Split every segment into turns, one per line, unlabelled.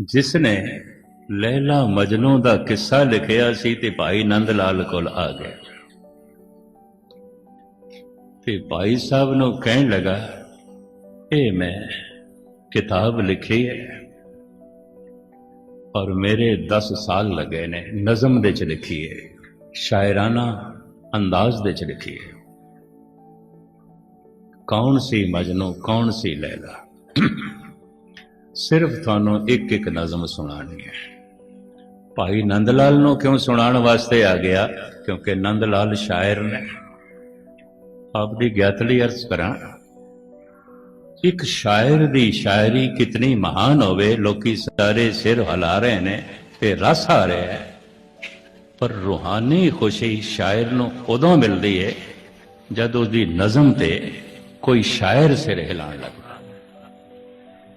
ਜਿਸ ਨੇ ਲੈਲਾ ਮਜਨੂ ਦਾ ਕਿੱਸਾ ਲਿਖਿਆ ਸੀ ਤੇ ਭਾਈ ਨੰਦ ਲਾਲ ਕੋਲ ਆ ਗਿਆ। ਤੇ ਭਾਈ ਸਾਹਿਬ ਨੂੰ ਕਹਿਣ ਲਗਾ, ਇਹ ਮੈਂ ਕਿਤਾਬ ਲਿਖੀ ਹੈ ਔਰ ਮੇਰੇ 10 ਸਾਲ ਲੱਗੇ ਨੇ, ਨਜ਼ਮ ਦੇ ਚ ਲਿਖੀ ਹੈ, ਸ਼ਾਇਰਾਨਾ ਅੰਦਾਜ਼ ਦੇ ਚ ਲਿਖੀ ਹੈ। ਕੌਣ ਸੀ ਮਜਨੂ, ਕੌਣ ਸੀ ਲੈਲਾ ਸਿਰਫ ਤੁਹਾਨੂੰ ਇੱਕ ਇੱਕ ਨਜ਼ਮ ਸੁਣਾਣੀ ਹੈ ਭਾਈ ਨੰਦ ਲਾਲ ਨੂੰ ਕਿਉਂ ਸੁਣਾਉਣ ਵਾਸਤੇ ਆ ਗਿਆ? ਕਿਉਂਕਿ ਨੰਦ ਲਾਲ ਸ਼ਾਇਰ ਨੇ। ਆਪ ਦੀ ਗਿਆਤਲੀ ਅਰਜ਼ ਕਰਾਂ। ਇੱਕ ਸ਼ਾਇਰ ਦੀ ਸ਼ਾਇਰੀ ਕਿਤਨੀ ਮਹਾਨ ਹੋਵੇ, ਲੋਕੀ ਸਾਰੇ ਸਿਰ ਹਿਲਾ ਰਹੇ ਨੇ ਤੇ ਰਸ ਆ ਰਿਹਾ ਹੈ। ਪਰ ਰੂਹਾਨੀ ਖੁਸ਼ੀ ਸ਼ਾਇਰ ਨੂੰ ਉਦੋਂ ਮਿਲਦੀ ਹੈ ਜਦ ਉਹਦੀ ਨਜ਼ਮ ਤੇ ਕੋਈ ਸ਼ਾਇਰ ਸਿਰ ਹਿਲਾਉਣ ਲੱਗਦਾ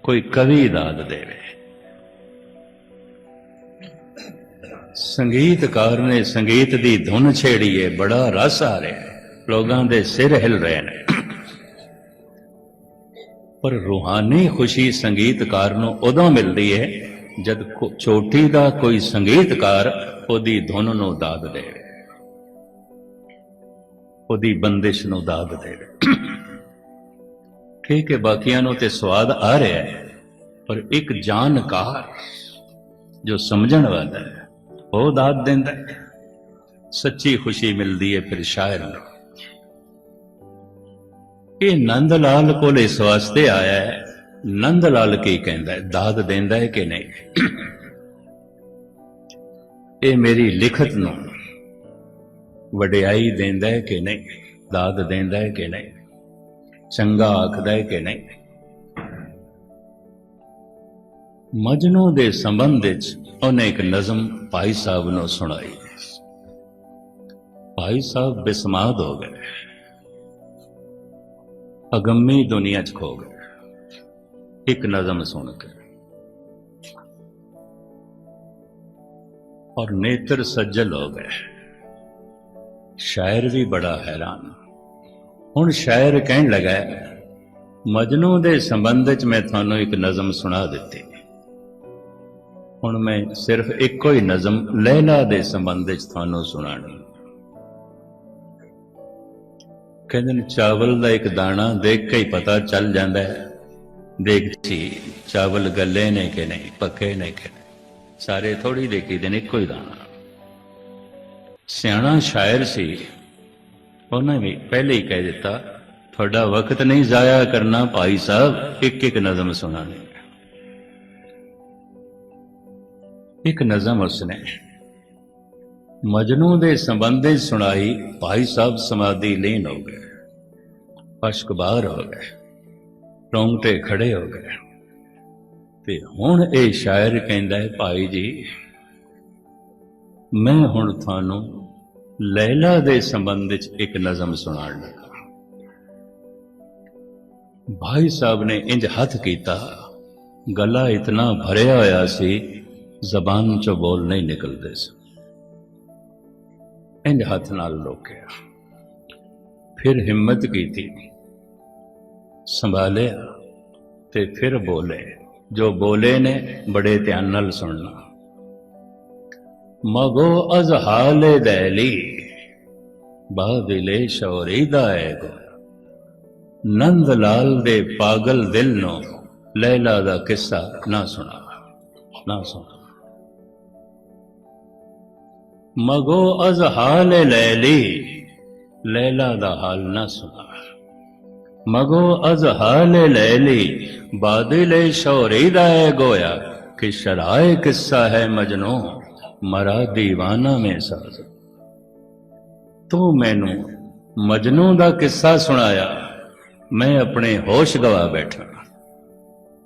ਕੋਈ ਕਵੀ ਦਾਦ ਦੇਵੇ। ਸੰਗੀਤਕਾਰ ਨੇ ਸੰਗੀਤ ਦੀ ਧੁਨ ਛੇੜੀ ਏ ਬੜਾ ਰਸ ਆ ਰਿਹਾ ਹੈ। ਲੋਕਾਂ ਦੇ ਸਿਰ ਹਿਲ ਰਹੇ ਨੇ। ਪਰ ਰੂਹਾਨੀ ਖੁਸ਼ੀ ਸੰਗੀਤਕਾਰ ਨੂੰ ਉਦੋਂ ਮਿਲਦੀ ਹੈ, ਜਦ ਕੋ- ਚੋਟੀ ਦਾ ਕੋਈ ਸੰਗੀਤਕਾਰ ਉਹਦੀ ਧੁਨ ਨੂੰ ਦਾਦ ਦੇਵੇ। ਉਹਦੀ ਬੰਦਿਸ਼ ਨੂੰ ਦਾਦ ਦੇਵੇ। ਠੀਕ ਹੈ ਬਾਕੀਆਂ ਨੂੰ ਤੇ ਸਵਾਦ ਆ ਰਿਹਾ ਹੈ, ਪਰ ਇੱਕ ਜਾਣਕਾਰ ਜੋ ਸਮਝਣ ਵਾਲਾ ਹੈ, ਉਹ ਦਾਦ ਦਿੰਦਾ ਹੈ। ਸੱਚੀ ਖੁਸ਼ੀ ਮਿਲਦੀ ਹੈ ਫਿਰ ਸ਼ਾਇਰ ਨੂੰ। ਇਹ ਨੰਦ ਲਾਲ ਕੋਲ ਇਸ ਵਾਸਤੇ ਆਇਆ ਹੈ। ਨੰਦ ਲਾਲ ਕੀ ਕਹਿੰਦਾ ਹੈ? ਦਾਦ ਦਿੰਦਾ ਹੈ ਕਿ ਨਹੀਂ? ਇਹ ਮੇਰੀ ਲਿਖਤ ਨੂੰ ਵਡਿਆਈ ਦਿੰਦਾ ਹੈ ਕਿ ਨਹੀਂ? ਦਾਦ ਦਿੰਦਾ ਹੈ ਕਿ ਨਹੀਂ? ਚੰਗਾ ਆਖਦਾ ਹੈ ਕਿ ਨਹੀਂ? ਮਜਨੂ ਦੇ ਸੰਬੰਧ ਵਿੱਚ ਉਹਨੇ ਇੱਕ ਨਜ਼ਮ ਭਾਈ ਸਾਹਿਬ ਨੂੰ ਸੁਣਾਈ। ਭਾਈ ਸਾਹਿਬ ਬਿਸਮਾਦ ਹੋ ਗਏ। ਅਗੰਮੀ ਦੁਨੀਆ 'ਚ ਖੋ ਗਏ। ਇੱਕ ਨਜ਼ਮ ਸੁਣ ਕੇ। ਔਰ ਨੇਤਰ ਸੱਜਲ ਹੋ ਗਏ। ਸ਼ਾਇਰ ਵੀ ਬੜਾ ਹੈਰਾਨ। ਹੁਣ ਸ਼ਾਇਰ ਕਹਿਣ ਲੱਗਾ ਮਜਨੂ ਦੇ ਸੰਬੰਧ ਵਿੱਚ ਮੈਂ ਤੁਹਾਨੂੰ ਇੱਕ ਨਜ਼ਮ ਸੁਣਾ ਦਿੱਤੀ। ਹੁਣ ਮੈਂ ਸਿਰਫ ਇੱਕੋ ਹੀ ਨਜ਼ਮ ਲੈਲਾ ਦੇ ਸੰਬੰਧ ਵਿੱਚ ਤੁਹਾਨੂੰ ਸੁਣਾਣੀ ਕਹਿੰਦੇ ਨੇ, ਚਾਵਲ ਦਾ ਇੱਕ ਦਾਣਾ ਦੇਖ ਕੇ ਹੀ ਪਤਾ ਚੱਲ ਜਾਂਦਾ ਹੈ। ਦੇਖ ਸੀ ਚਾਵਲ ਗੱਲੇ ਨੇ ਕਿ ਨਹੀਂ, ਪੱਕੇ ਨੇ ਕਿ ਨਹੀਂ। ਸਾਰੇ ਥੋੜੀ ਦੇਖੀ ਦੇ ਨੇ, ਇੱਕੋ ਹੀ ਦਾਣਾ। ਸਿਆਣਾ ਸ਼ਾਇਰ ਸੀ ਉਹਨੇ ਵੀ ਪਹਿਲੇ ਹੀ ਕਹਿ ਦਿੱਤਾ, ਤੁਹਾਡਾ ਵਕਤ ਨਹੀਂ ਜ਼ਾਇਆ ਕਰਨਾ ਭਾਈ ਸਾਹਿਬ ਇੱਕ ਇੱਕ ਨਜ਼ਮ ਸੁਣਾਣੀ ਇੱਕ ਨਜ਼ਮ ਉਸਨੇ ਮਜਨੂ ਦੇ ਸੰਬੰਧ ਸੁਣਾਈ, ਭਾਈ ਸਾਹਿਬ ਸਮਾਧੀ ਲੀਨ ਹੋ ਗਏ ਅਸ਼ਕ ਬਾਹਰ ਹੋ ਗਏ, ਰੋਂਗਟੇ ਖੜੇ ਹੋ ਗਏ। ਤੇ ਹੁਣ ਇਹ ਸ਼ਾਇਰ ਕਹਿੰਦਾ ਹੈ, ਭਾਈ ਜੀ, ਮੈਂ ਹੁਣ ਤੁਹਾਨੂੰ ਲੈਲਾ ਦੇ ਸੰਬੰਧ ਵਿੱਚ ਇੱਕ ਨਜ਼ਮ ਸੁਣਾਉਣ ਲੱਗਾ। ਭਾਈ ਸਾਹਿਬ ਨੇ ਇੰਜ ਹੱਥ ਕੀਤਾ, ਗਲਾ ਇਤਨਾ ਭਰਿਆ ਹੋਇਆ ਸੀ, ਜ਼ਬਾਨ ਚੋਂ ਬੋਲ ਨਹੀਂ ਨਿਕਲਦੇ ਸੀ। ਇੰਜ ਹੱਥ ਨਾਲ ਰੋਕਿਆ। ਫਿਰ ਹਿੰਮਤ ਕੀਤੀ, ਸੰਭਾਲਿਆ ਤੇ ਫਿਰ ਬੋਲੇ। ਜੋ ਬੋਲੇ ਨੇ, ਬੜੇ ਧਿਆਨ ਨਾਲ ਸੁਣਨਾ। ਮਗੋ ਅਜ਼ ਹਾਲੇ ਦੈਲੀ ਬਾਦਲੇ ਸ਼ੌਰੀ ਦਾ ਐਗੋ ਨੰਦ ਲਾਲ ਦੇ ਪਾਗਲ ਦਿਲ ਨੂੰ ਲੈਲਾ ਦਾ ਕਿੱਸਾ ਨਾ ਸੁਣਾ ਨਾ ਸੁਣਾ ਮਗੋ ਅਜ਼ ਹਾਲੇ ਲੈਲੀ ਲੈਲਾ ਦਾ ਹਾਲ ਨਾ ਸੁਣਾ ਮਗੋ ਅਜ਼ ਹਾਲੇ ਲੈਲੀ ਬਾਦਲੇ ਸ਼ੌਰੀ ਦਾ ਐ ਗੋਇਆ ਕਿ ਸ਼ਰਾਏ ਕਿੱਸਾ ਹੈ ਮਜਨੂ ਮਰਾ دیਵਾਨਾ ਮੈਂ ਸਾਜ਼ ਤੂੰ ਮੈਨੂੰ ਮਜਨੂ ਦਾ ਕਿੱਸਾ ਸੁਣਾਇਆ, ਮੈਂ ਆਪਣੇ ਹੋਸ਼ ਗਵਾ ਬੈਠਾ।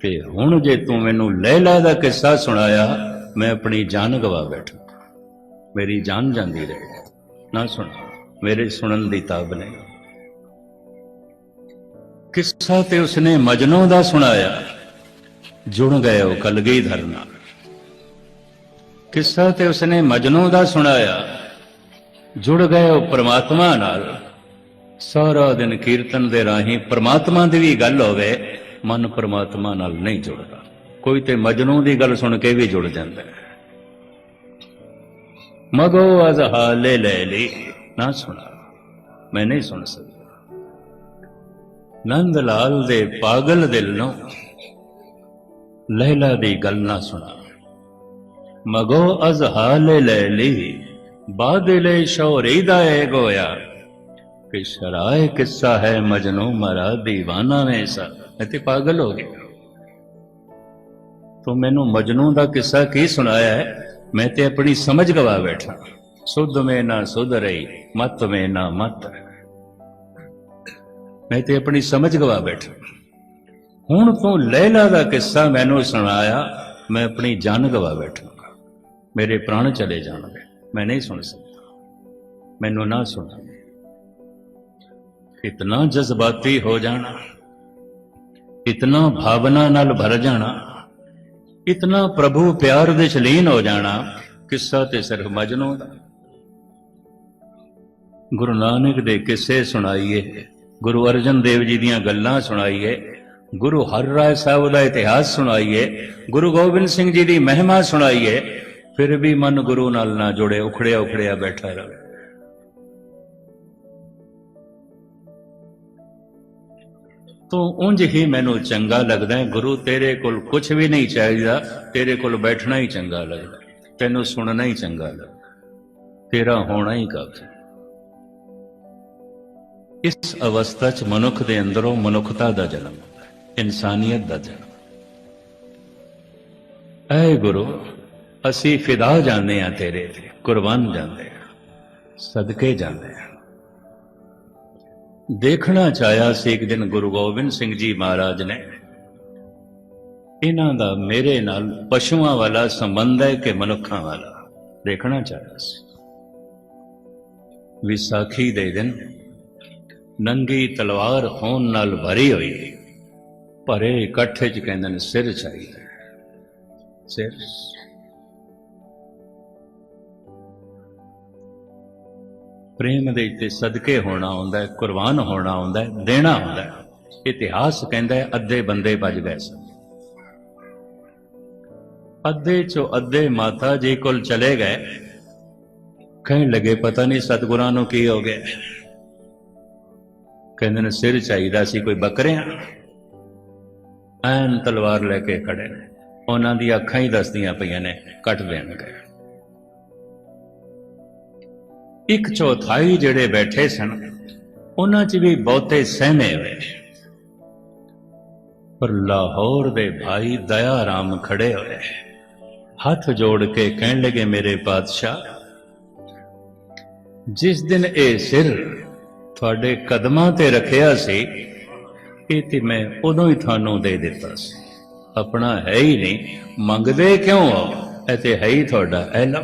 ਤੇ ਹੁਣ ਜੇ ਤੂੰ ਮੈਨੂੰ ਲੈਲਾ ਦਾ ਕਿੱਸਾ ਸੁਣਾਇਆ, ਮੈਂ ਆਪਣੀ ਜਾਨ ਗਵਾ ਬੈਠਾ। ਮੇਰੀ ਜਾਨ ਜਾਂਦੀ ਰਹੇ। ਨਾ ਸੁਣ, ਮੇਰੇ ਸੁਣਨ ਦੀ ਤਾਬ ਨਹੀਂ। ਕਿੱਸਾ ਤੇ ਉਸਨੇ ਮਜਨੂ ਦਾ ਸੁਣਾਇਆ। ਜੁੜ ਗਏ ਉਹ ਕਲਗੀ ਧਰਨਾ। ਕਿੱਸਾ ਤੇ ਉਸਨੇ ਮਜਨੂ ਦਾ ਸੁਣਾਇਆ? ਜੁੜ ਗਏ ਉਹ ਪ੍ਰਮਾਤਮਾ ਨਾਲ। ਸਾਰਾ ਦਿਨ ਕੀਰਤਨ ਦੇ ਰਾਹੀਂ ਪ੍ਰਮਾਤਮਾ ਦੀ ਵੀ ਗੱਲ ਹੋਵੇ, ਮਨ ਪ੍ਰਮਾਤਮਾ ਨਾਲ ਨਹੀਂ ਜੁੜਦਾ। ਕੋਈ ਤੇ ਮਜਨੂ ਦੀ ਗੱਲ ਸੁਣ ਕੇ ਵੀ ਜੁੜ ਜਾਂਦਾ ਹੈ। ਮਗੋ ਅਜ਼ ਹਾਲੇ ਲੈ। ਲਈ ਨਾ ਸੁਣਾ। ਮੈਂ ਨਹੀਂ ਸੁਣ ਸਕਦਾ। ਨੰਦ ਲਾਲ ਦੇ ਪਾਗਲ ਦਿਲ ਨੂੰ ਲੈਲਾ ਦੀ ਗੱਲ ਨਾ ਸੁਣਾ। ਮਗੋ ਅਜ਼ ਹਾਲੇ ਲੈ ਲਈ ਬਾਦਲੇ ਸ਼ੌਰੀ ਦਾ ਏ ਗੋਇਆ ਕਿ ਸ਼ਰਾਏ ਕਿੱਸਾ ਹੈ ਮਜਨੂ ਮਰਾ دیਵਾਨਾ ਨੇ ਸਾ ਮੈਂ ਪਾਗਲ ਹੋ ਗਿਆ ਤੂੰ ਮੈਨੂੰ ਮਜਨੂ ਦਾ ਕਿੱਸਾ ਕੀ ਸੁਣਾਇਆ ਹੈ ਮੈਂ ਤੇ ਆਪਣੀ ਸਮਝ ਗਵਾ ਬੈਠਾ ਸੁਧ ਮੈਂ ਨਾ ਸੁਧ ਰਹੀ ਮਤ ਮੇ ਨਾ ਮਤ ਮੈਂ ਤੇ ਆਪਣੀ ਸਮਝ ਗਵਾ ਬੈਠਾ ਹੁਣ ਤੂੰ ਲੈਲਾ ਦਾ ਕਿੱਸਾ ਮੈਨੂੰ ਸੁਣਾਇਆ ਮੈਂ ਆਪਣੀ ਜਾਨ ਗਵਾ ਬੈਠਾ ਮੇਰੇ ਪ੍ਰਾਣ ਚਲੇ ਜਾਣਗੇ। ਮੈਂ ਨਹੀਂ ਸੁਣ ਸਕਦਾ। ਮੈਨੂੰ ਨਾ ਸੁਣਾ। ਇਤਨਾ ਜਜ਼ਬਾਤੀ ਹੋ ਜਾਣਾ। ਇਤਨਾ ਭਾਵਨਾ ਨਾਲ ਭਰ ਜਾਣਾ। ਇਤਨਾ ਪ੍ਰਭੂ ਪਿਆਰ ਦੇ ਲੀਨ ਹੋ ਜਾਣਾ। ਕਿੱਸਾ ਤੇ ਸਿਰਫ ਮਜਨੂ ਦਾ। ਗੁਰੂ ਨਾਨਕ ਦੇ ਕਿੱਸੇ ਸੁਣਾਈਏ। ਗੁਰੂ ਅਰਜਨ ਦੇਵ ਜੀ ਦੀਆਂ ਗੱਲਾਂ ਸੁਣਾਈਏ। ਗੁਰੂ ਹਰਿਰਾਏ ਸਾਹਿਬ ਦਾ ਇਤਿਹਾਸ ਸੁਣਾਈਏ। ਗੁਰੂ ਗੋਬਿੰਦ ਸਿੰਘ ਜੀ ਦੀ ਮਹਿਮਾ ਸੁਣਾਈਏ। ਫਿਰ ਵੀ ਮਨ ਗੁਰੂ ਨਾਲ ਨਾ ਜੁੜੇ, ਉਖੜਿਆ ਉਖੜਿਆ ਬੈਠਾ ਰਹੇ। ਤੂੰ ਉਂਝ ਹੀ ਮੈਨੂੰ ਚੰਗਾ ਲੱਗਦਾ ਹੈ। ਗੁਰੂ ਤੇਰੇ ਕੋਲ ਕੁਝ ਵੀ ਨਹੀਂ ਚਾਹੀਦਾ, ਤੇਰੇ ਕੋਲ ਬੈਠਣਾ ਹੀ ਚੰਗਾ ਲੱਗਦਾ। ਤੈਨੂੰ ਸੁਣਨਾ ਹੀ ਚੰਗਾ ਲੱਗਦਾ। ਤੇਰਾ ਹੋਣਾ ਹੀ ਕਾਫੀ। ਇਸ ਅਵਸਥਾ 'ਚ ਮਨੁੱਖ ਦੇ ਅੰਦਰੋਂ ਮਨੁੱਖਤਾ ਦਾ ਜਨਮ ਹੁੰਦਾ ਹੈ ਇਨਸਾਨੀਅਤ ਦਾ ਜਨਮ। ਐ ਗੁਰੂ ਅਸੀਂ ਫਿਦਾ ਜਾਂਦੇ ਆ ਤੇਰੇ ਤੇ, ਕੁਰਬਾਨ ਜਾਂਦੇ ਆ ਸਦਕੇ ਜਾਂਦੇ ਆ ਦੇਖਣਾ ਚਾਹਿਆ ਸੀ ਇੱਕ ਦਿਨ ਗੁਰੂ ਗੋਬਿੰਦ ਸਿੰਘ ਜੀ ਮਹਾਰਾਜ ਨੇ, ਇਹਨਾਂ ਦਾ ਮੇਰੇ ਨਾਲ ਪਸ਼ੂਆਂ ਵਾਲਾ ਸੰਬੰਧ ਹੈ ਕਿ ਮਨੁੱਖਾਂ ਵਾਲਾ, ਦੇਖਣਾ ਚਾਹਿਆ ਸੀ। ਵਿਸਾਖੀ ਦੇ ਦਿਨ ਨੰਗੀ ਤਲਵਾਰ ਹੋਣ ਨਾਲ ਭਰੀ ਹੋਈ, ਭਰੇ ਇਕੱਠੇ ਚ ਕਹਿੰਦੇ ਨੇ ਸਿਰ ਚਾਹੀਦਾ ਸਿਰ। ਪ੍ਰੇਮ ਦੇ ਉੱਤੇ ਸਦਕੇ ਹੋਣਾ ਹੁੰਦਾ ਹੈ, ਕੁਰਬਾਨ ਹੋਣਾ ਹੁੰਦਾ ਹੈ, ਦੇਣਾ ਹੁੰਦਾ ਹੈ। ਇਤਿਹਾਸ ਕਹਿੰਦਾ ਹੈ, ਅੱਧੇ ਬੰਦੇ ਬਚ ਗਏ ਸਨ। ਅੱਧੇ ਚੋਂ ਅੱਧੇ ਮਾਤਾ ਜੀ ਕੋਲ ਚਲੇ ਗਏ। ਕਹਿਣ ਲੱਗੇ, ਪਤਾ ਨਹੀਂ ਸਤਿਗੁਰਾਂ ਨੂੰ ਕੀ ਹੋ ਗਿਆ। ਕਹਿੰਦੇ ਨੇ, ਸਿਰ ਚਾਹੀਦਾ ਸੀ ਕੋਈ ਬੱਕਰਿਆਂ। ਐਨ ਤਲਵਾਰ ਲੈ ਕੇ ਖੜੇ ਨੇ। ਉਹਨਾਂ ਦੀ ਅੱਖਾਂ ਹੀ ਦੱਸਦੀਆਂ ਪਈਆਂ ਨੇ, ਕੱਟ ਦੇਣਗੇ। ਇੱਕ ਚੌਥਾਈ ਜਿਹੜੇ ਬੈਠੇ ਸਨ, ਉਹਨਾਂ 'ਚ ਵੀ ਬਹੁਤੇ ਸਹਿਮੇ ਹੋਏ। ਪਰ ਲਾਹੌਰ ਦੇ ਭਾਈ ਦਇਆ ਰਾਮ ਖੜੇ ਹੋਏ। ਹੱਥ ਜੋੜ ਕੇ ਕਹਿਣ ਲੱਗੇ, ਮੇਰੇ ਬਾਦਸ਼ਾਹ ਜਿਸ ਦਿਨ ਇਹ ਸਿਰ ਤੁਹਾਡੇ ਕਦਮਾਂ ਤੇ ਰੱਖਿਆ ਸੀ, ਇਹ ਤੇ ਮੈਂ ਉਦੋਂ ਹੀ ਤੁਹਾਨੂੰ ਦੇ ਦਿੱਤਾ ਸੀ। ਆਪਣਾ ਹੈ ਹੀ ਨਹੀਂ, ਮੰਗਦੇ ਕਿਉਂ ਹੋ? ਇਹ ਤੇ ਹੈ ਹੀ ਤੁਹਾਡਾ ਇਹ ਲਓ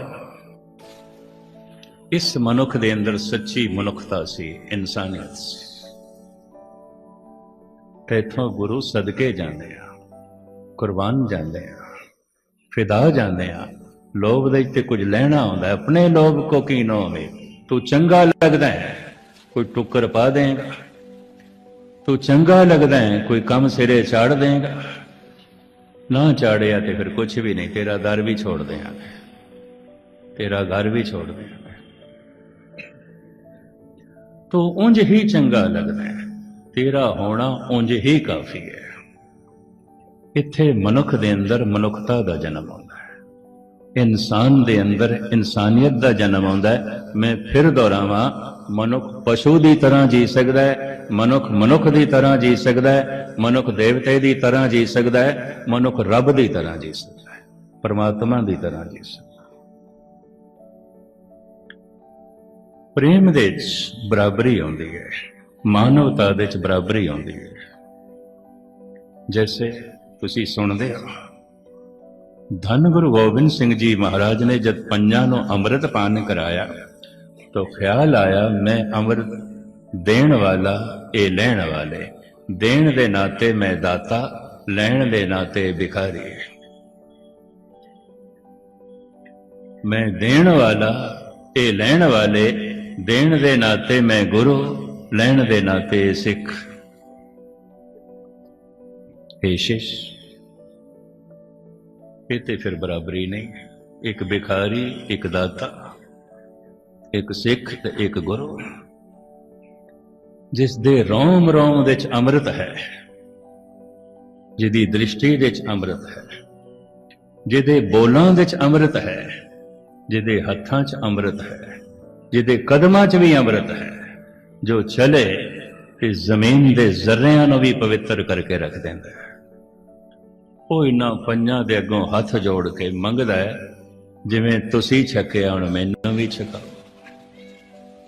ਇਸ ਮਨੁੱਖ ਦੇ ਅੰਦਰ ਸੱਚੀ ਮਨੁੱਖਤਾ ਸੀ, ਇਨਸਾਨੀਅਤ ਸੀ। ਤੇਥੋਂ ਗੁਰੂ ਸਦਕੇ ਜਾਂਦੇ ਆ, ਕੁਰਬਾਨ ਜਾਂਦੇ ਆ, ਫਿਦਾ ਜਾਂਦੇ ਆ। ਲੋਭ ਦੇ ਤੇ ਕੁਝ ਲੈਣਾ ਆਉਂਦਾ ਆਪਣੇ ਲੋਭ ਕੋ ਕੀ ਨਾ ਹੋਵੇ। ਤੂੰ ਚੰਗਾ ਲੱਗਦਾ ਹੈ, ਕੋਈ ਟੁੱਕਰ ਪਾ ਦੇਗਾ। ਤੂੰ ਚੰਗਾ ਲੱਗਦਾ ਹੈ, ਕੋਈ ਕੰਮ ਸਿਰੇ ਚਾੜ ਦੇਗਾ। ਨਾ ਚਾੜਿਆ ਤੇ ਫਿਰ ਕੁਝ ਵੀ ਨਹੀਂ, ਤੇਰਾ ਦਰ ਵੀ ਛੋੜ ਦਿਆਂਗੇ। ਤੇਰਾ ਘਰ ਵੀ ਛੋੜ ਦਿਆਂਗੇ। ਤੂੰ ਉਂਝ ਹੀ ਚੰਗਾ ਲੱਗਦਾ ਹੈ। ਤੇਰਾ ਹੋਣਾ ਉਂਝ ਹੀ ਕਾਫੀ ਹੈ। ਇੱਥੇ ਮਨੁੱਖ ਦੇ ਅੰਦਰ ਮਨੁੱਖਤਾ ਦਾ ਜਨਮ ਆਉਂਦਾ ਹੈ। ਇਨਸਾਨ ਦੇ ਅੰਦਰ ਇਨਸਾਨੀਅਤ ਦਾ ਜਨਮ ਆਉਂਦਾ ਹੈ। ਮੈਂ ਫਿਰ ਦੁਹਰਾਵਾਂ, ਮਨੁੱਖ ਪਸ਼ੂ ਦੀ ਤਰ੍ਹਾਂ ਜੀ ਸਕਦਾ ਹੈ, ਮਨੁੱਖ ਮਨੁੱਖ ਦੀ ਤਰ੍ਹਾਂ ਜੀ ਸਕਦਾ ਹੈ, ਮਨੁੱਖ ਦੇਵਤੇ ਦੀ ਤਰ੍ਹਾਂ ਜੀ ਸਕਦਾ ਹੈ, ਮਨੁੱਖ ਰੱਬ ਦੀ ਤਰ੍ਹਾਂ ਜੀ ਸਕਦਾ ਹੈ, ਪਰਮਾਤਮਾ ਦੀ ਤਰ੍ਹਾਂ ਜੀ ਸਕਦਾ ਪ੍ਰੇਮ ਦੇ ਵਿੱਚ ਬਰਾਬਰੀ ਆਉਂਦੀ ਹੈ। ਮਾਨਵਤਾ ਦੇ ਵਿੱਚ ਬਰਾਬਰੀ ਆਉਂਦੀ ਹੈ। ਜੈਸੇ ਤੁਸੀਂ ਸੁਣਦੇ ਹੋ, ਧੰਨ ਗੁਰੂ ਗੋਬਿੰਦ ਸਿੰਘ ਜੀ ਮਹਾਰਾਜ ਨੇ ਜਦ ਪੰਜਾਂ ਨੂੰ ਅੰਮ੍ਰਿਤ ਪਾਨ ਕਰਾਇਆ, ਤਾਂ ਖਿਆਲ ਆਇਆ, ਮੈਂ ਅੰਮ੍ਰਿਤ ਦੇਣ ਵਾਲਾ, ਇਹ ਲੈਣ ਵਾਲੇ, ਦੇਣ ਦੇ ਨਾਤੇ ਮੈਂ ਦਾਤਾ, ਲੈਣ ਦੇ ਨਾਤੇ ਭਿਖਾਰੀ। ਮੈਂ ਦੇਣ ਵਾਲਾ, ਇਹ ਲੈਣ ਵਾਲੇ ਦੇਣ ਦੇ ਨਾਤੇ ਮੈਂ ਗੁਰੂ, ਲੈਣ ਦੇ ਨਾਤੇ ਸਿੱਖ। ਏ ਸ਼ਿਸ਼, ਇਹ ਤੇ ਫਿਰ ਬਰਾਬਰੀ ਨਹੀਂ। ਇੱਕ ਬਿਖਾਰੀ ਇੱਕ ਦਾਤਾ, ਇੱਕ ਸਿੱਖ ਤੇ ਇੱਕ ਗੁਰੂ, ਜਿਸ ਦੇ ਰੋਮ ਰੋਮ ਵਿੱਚ ਅੰਮ੍ਰਿਤ ਹੈ, ਜਿਹਦੀ ਦ੍ਰਿਸ਼ਟੀ ਵਿੱਚ ਅੰਮ੍ਰਿਤ ਹੈ, ਜਿਹਦੇ ਬੋਲਾਂ ਵਿੱਚ ਅੰਮ੍ਰਿਤ ਹੈ, ਜਿਹਦੇ ਹੱਥਾਂ 'ਚ ਅੰਮ੍ਰਿਤ ਹੈ। ਜਿਹਦੇ ਕਦਮਾਂ 'ਚ ਵੀ ਅੰਮ੍ਰਿਤ ਹੈ, ਜੋ ਚਲੇ ਤੇ ਜ਼ਮੀਨ ਦੇ ਜ਼ਰਿਆਂ ਨੂੰ ਵੀ ਪਵਿੱਤਰ ਕਰਕੇ ਰੱਖ ਦਿੰਦਾ ਹੈ। ਉਹ ਇਨਾਂ ਪੰਜਾਂ ਦੇ ਅੱਗੋਂ ਹੱਥ ਜੋੜ ਕੇ ਮੰਗਦਾ ਹੈ, ਜਿਵੇਂ ਤੁਸੀਂ ਛਕਿਆ ਹੁਣ ਮੈਨੂੰ ਵੀ ਛਕਾਓ,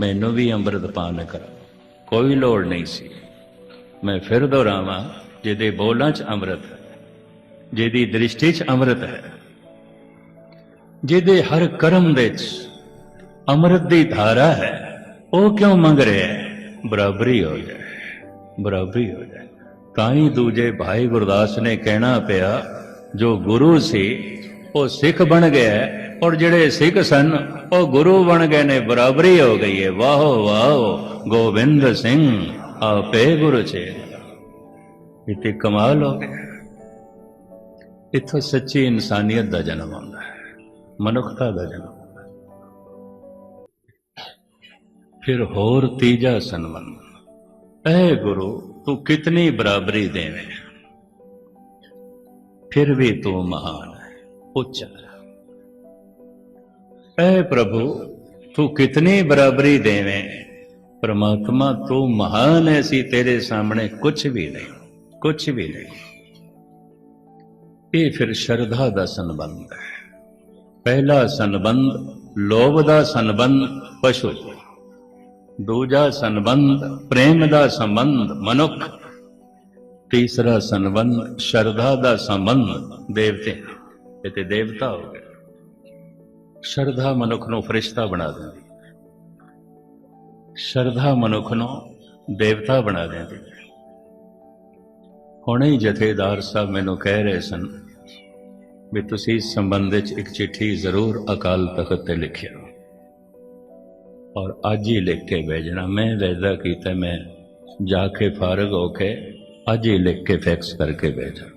ਮੈਨੂੰ ਵੀ ਅੰਮ੍ਰਿਤ ਪਾਨ ਕਰਾਓ ਕੋਈ ਲੋੜ ਨਹੀਂ ਸੀ। ਮੈਂ ਫਿਰ ਦੁਹਰਾਵਾਂ, ਜਿਹਦੇ ਬੋਲਾਂ 'ਚ ਅੰਮ੍ਰਿਤ ਹੈ, ਜਿਹਦੀ ਦ੍ਰਿਸ਼ਟੀ 'ਚ ਅੰਮ੍ਰਿਤ ਹੈ, ਜਿਹਦੇ ਹਰ ਕਰਮ ਦੇ 'ਚ ਅੰਮ੍ਰਿਤ ਦੀ ਧਾਰਾ ਹੈ। ਉਹ ਕਿਉਂ ਮੰਗ ਰਿਹਾ ਹੈ? ਬਰਾਬਰੀ ਹੋ ਜਾਏ, ਬਰਾਬਰੀ ਹੋ ਜਾਏ। ਤਾਂ ਹੀ ਦੂਜੇ ਭਾਈ ਗੁਰਦਾਸ ਨੇ ਕਹਿਣਾ ਪਿਆ, ਜੋ ਗੁਰੂ ਸੀ, ਉਹ ਸਿੱਖ ਬਣ ਗਿਆ ਔਰ ਜਿਹੜੇ ਸਿੱਖ ਸਨ, ਉਹ ਗੁਰੂ ਬਣ ਗਏ ਨੇ, ਬਰਾਬਰੀ ਹੋ ਗਈ ਹੈ। ਵਾਹੋ ਵਾਹੋ, ਗੋਬਿੰਦ ਸਿੰਘ, ਆਪੇ ਗੁਰੂ ਚੇ ਇਹ ਕਮਾਲ ਹੋ ਗਿਆ। ਇੱਥੋਂ ਸੱਚੀ ਇਨਸਾਨੀਅਤ ਦਾ ਜਨਮ ਆਉਂਦਾ ਹੈ, ਮਨੁੱਖਤਾ ਦਾ ਜਨਮ। ਫਿਰ ਹੋਰ ਤੀਜਾ ਸੰਬੰਧ ਐ ਗੁਰੂ, ਤੂੰ ਕਿਤਨੀ ਬਰਾਬਰੀ ਦੇਵੇਂ? ਫਿਰ ਵੀ ਤੂੰ ਮਹਾਨ ਹੈ, ਉੱਚਾ ਐ ਪ੍ਰਭੂ, ਤੂੰ ਕਿਤਨੀ ਬਰਾਬਰੀ ਦੇਵੇਂ? ਪਰਮਾਤਮਾ, ਤੂੰ ਮਹਾਨ ਹੈ ਸੀ, ਤੇਰੇ ਸਾਹਮਣੇ ਕੁਝ ਵੀ ਨਹੀਂ ਕੁਝ ਵੀ ਨਹੀਂ। ਇਹ ਫਿਰ ਸ਼ਰਧਾ ਦਾ ਸੰਬੰਧ ਹੈ। ਪਹਿਲਾ ਸੰਬੰਧ ਲੋਭ ਦਾ ਸੰਬੰਧ ਪਸ਼ੂ। ਦੂਜਾ ਸੰਬੰਧ, ਪ੍ਰੇਮ ਦਾ ਸੰਬੰਧ, ਮਨੁੱਖ। ਤੀਸਰਾ ਸੰਬੰਧ, ਸ਼ਰਧਾ ਦਾ ਸੰਬੰਧ, ਦੇਵਤੇ। ਇਹ ਤੇ ਦੇਵਤਾ ਹੋ ਗਏ। ਸ਼ਰਧਾ ਮਨੁੱਖ ਨੂੰ ਫਰਿਸ਼ਤਾ ਬਣਾ ਦਿੰਦੀ ਸ਼ਰਧਾ ਮਨੁੱਖ ਨੂੰ ਦੇਵਤਾ ਬਣਾ ਦਿੰਦੀ ਹੁਣੇ ਹੀ ਜਥੇਦਾਰ ਸਾਹਿਬ ਮੈਨੂੰ ਕਹਿ ਰਹੇ ਸਨ ਵੀ ਤੁਸੀਂ ਇਸ ਸੰਬੰਧ ਵਿੱਚ ਇੱਕ ਚਿੱਠੀ ਜ਼ਰੂਰ ਅਕਾਲ ਤਖਤ ਤੇ ਲਿਖਿਆ ਔਰ ਅੱਜ ਹੀ ਲਿਖ ਕੇ ਭੇਜਣਾ। ਮੈਂ ਵੈਦਾ ਕੀਤਾ, ਮੈਂ ਜਾ ਕੇ ਫਾਰਗ ਹੋ ਕੇ ਅੱਜ ਹੀ ਲਿਖ ਕੇ ਫੈਕਸ ਕਰਕੇ ਭੇਜਾਂ।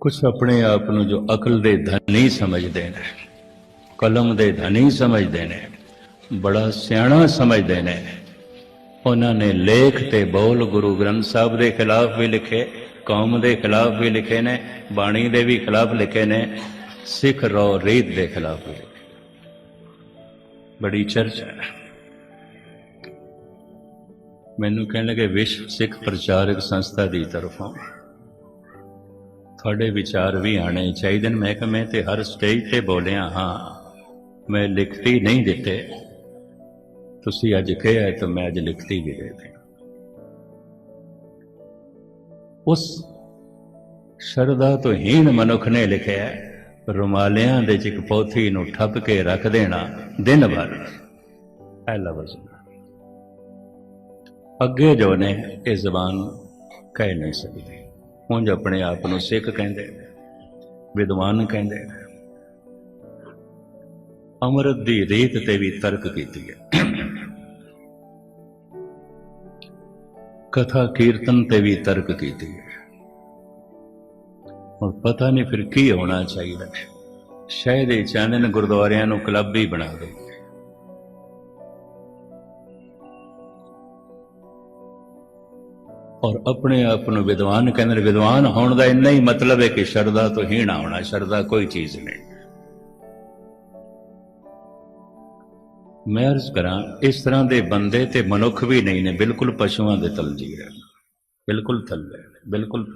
ਕੁਝ ਆਪਣੇ ਆਪ ਨੂੰ ਜੋ ਅਕਲ ਦੇ ਧਨੀ ਸਮਝਦੇ ਨੇ, ਕਲਮ ਦੇ ਧਨੀ ਸਮਝਦੇ ਨੇ, ਬੜਾ ਸਿਆਣਾ ਸਮਝਦੇ ਨੇ, ਉਹਨਾਂ ਨੇ ਲੇਖ ਤੇ ਬੋਲ ਗੁਰੂ ਗ੍ਰੰਥ ਸਾਹਿਬ ਦੇ ਖਿਲਾਫ ਵੀ ਲਿਖੇ, ਕੌਮ ਦੇ ਖਿਲਾਫ ਵੀ ਲਿਖੇ ਨੇ, ਬਾਣੀ ਦੇ ਵੀ ਖਿਲਾਫ ਲਿਖੇ ਨੇ, ਸਿੱਖ ਰੋ ਰੀਤ ਦੇ ਖਿਲਾਫ ਵੀ ਬੜੀ ਚਰਚਾ ਹੈ। ਮੈਨੂੰ ਕਹਿਣ ਲੱਗੇ ਵਿਸ਼ਵ ਸਿੱਖ ਪ੍ਰਚਾਰਕ ਸੰਸਥਾ ਦੀ ਤਰਫੋਂ ਤੁਹਾਡੇ ਵਿਚਾਰ ਵੀ ਆਣੇ ਚਾਹੀਦੇ ਨੇ। ਮੈਂ ਕਿਹਾ, ਮੈਂ ਤੇ ਹਰ ਸਟੇਜ ਤੇ ਬੋਲਿਆ, ਹਾਂ, ਮੈਂ ਲਿਖਤੀ ਨਹੀਂ ਦਿੱਤੇ। ਤੁਸੀਂ ਅੱਜ ਕਿਹਾ ਹੈ ਤਾਂ ਮੈਂ ਅੱਜ ਲਿਖਤੀ ਵੀ ਦੇ ਦੇ ਉਸ ਸ਼ਰਧਾ ਤੋਂ ਹੀਣ ਮਨੁੱਖ ਨੇ ਲਿਖਿਆ ਰੁਮਾਲਿਆਂ ਦੇ ਚ ਇੱਕ ਪੋਥੀ ਨੂੰ ਠੱਪ ਕੇ ਰੱਖ ਦੇਣਾ ਦਿਨ ਭਰ। ਇਹ ਲਫ਼ਜ਼ ਅੱਗੇ ਜੋ ਨੇ ਇਹ ਜ਼ਬਾਨ ਕਹਿ ਨਹੀਂ ਸਕਦੀ। ਉਂਝ ਆਪਣੇ ਆਪ ਨੂੰ ਸਿੱਖ ਕਹਿੰਦੇ ਵਿਦਵਾਨ ਕਹਿੰਦੇ। ਅੰਮ੍ਰਿਤ ਦੀ ਰੀਤ ਤੇ ਵੀ ਤਰਕ ਕੀਤੀ ਹੈ। ਕਥਾ ਕੀਰਤਨ ਤੇ ਵੀ ਤਰਕ ਕੀਤੀ ਹੈ। ਹੁਣ ਪਤਾ ਨਹੀਂ ਫਿਰ ਕੀ ਹੋਣਾ ਚਾਹੀਦਾ। ਸ਼ਾਇਦ ਇਹ ਚਾਹੁੰਦੇ ਨੇ ਗੁਰਦੁਆਰਿਆਂ ਨੂੰ ਕਲੱਬ ਹੀ ਬਣਾ ਦੇ। ਔਰ ਆਪਣੇ ਆਪ ਨੂੰ ਵਿਦਵਾਨ ਕਹਿੰਦੇ ਨੇ, ਵਿਦਵਾਨ ਹੋਣ ਦਾ ਇੰਨਾ ਹੀ ਮਤਲਬ ਹੈ ਕਿ ਸ਼ਰਧਾ ਤੋਂ ਹੀਣਾ ਹੋਣਾ, ਸ਼ਰਧਾ ਕੋਈ ਚੀਜ਼ ਨਹੀਂ। ਮੈਂ ਅਰਜ਼ ਕਰਾਂ, ਇਸ ਤਰ੍ਹਾਂ ਦੇ ਬੰਦੇ ਤੇ ਮਨੁੱਖ ਵੀ ਨਹੀਂ ਨੇ, ਬਿਲਕੁਲ ਪਸ਼ੂਆਂ ਦੇ ਤਲ ਜੀ ਬਿਲਕੁਲ ਥੱਲੇ ਬਿਲਕੁਲ